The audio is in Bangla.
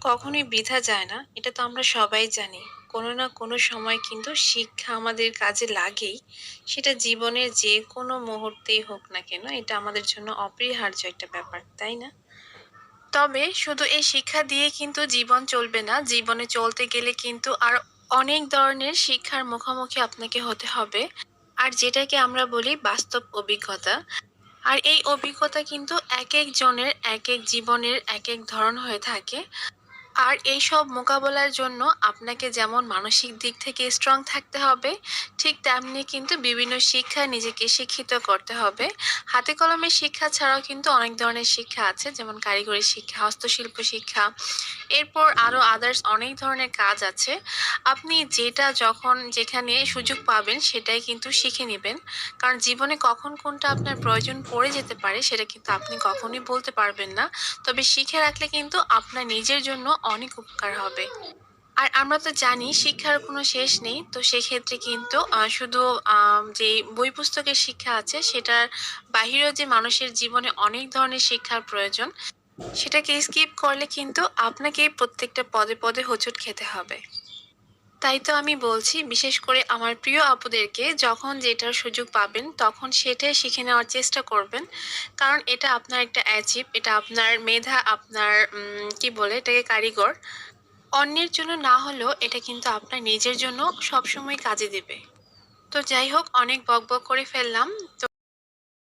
কখনোই বৃথা যায় না, এটা তো আমরা সবাই জানি। কোনো না কোনো সময় কিন্তু শিক্ষা আমাদের কাজে লাগেই, সেটা জীবনের যে কোনো মুহূর্তেই হোক না কেন, এটা আমাদের জন্য অপরিহার্য একটা ব্যাপার, তাই না? তবে শুধু এই শিক্ষা দিয়ে কিন্তু জীবন চলবে না, জীবনে চলতে গেলে কিন্তু আর অনেক ধরনের শিক্ষার মুখোমুখি আপনাকে হতে হবে। আর যেটাকে আমরা বলি বাস্তব অভিজ্ঞতা আর এই অভিজ্ঞতা কিন্তু এক একজনের এক এক জীবনের এক এক ধরন হয়ে থাকে। আর এই সব মোকাবেলার জন্য আপনাকে যেমন মানসিক দিক থেকে স্ট্রং থাকতে হবে, ঠিক তেমনি কিন্তু বিভিন্ন শিক্ষায় নিজেকে শিক্ষিত করতে হবে। হাতে কলমে শিক্ষা ছাড়াও কিন্তু অনেক ধরনের শিক্ষা আছে, যেমন কারিগরি শিক্ষা, হস্তশিল্প শিক্ষা, এরপর আরও আদার্স অনেক ধরনের কাজ আছে। আপনি যেটা যখন যেখানে সুযোগ পাবেন সেটাই কিন্তু শিখে নেবেন। কারণ জীবনে কখন কোনটা আপনার প্রয়োজন পড়ে যেতে পারে, সেটা কিন্তু আপনি কখনোই বলতে পারবেন না। তবে শিখে রাখলে কিন্তু আপনার নিজের জন্য অনেক উপকার হবে। আর আমরা তো জানি শিক্ষার কোনো শেষ নেই, তো সেক্ষেত্রে কিন্তু শুধু যে বই পুস্তকের শিক্ষা আছে, সেটার বাহিরেও যে মানুষের জীবনে অনেক ধরনের শিক্ষার প্রয়োজন, সেটাকে স্কিপ করলে কিন্তু আপনাকে প্রত্যেকটা পদে পদে হোঁচট খেতে হবে। তাই তো আমি বলছি, বিশেষ করে আমার প্রিয় আপুদেরকে, যখন যেটার সুযোগ পাবেন, তখন সেটাই শিখে নেওয়ার চেষ্টা করবেন। কারণ এটা আপনার একটা অ্যাচিভ এটা আপনার মেধা, আপনার কি বলে এটাকে, কারিগর। অন্যের জন্য না হলেও এটা কিন্তু আপনার নিজের জন্য সবসময় কাজে দেবে। তো যাই হোক, অনেক বক বক করে ফেললাম। তো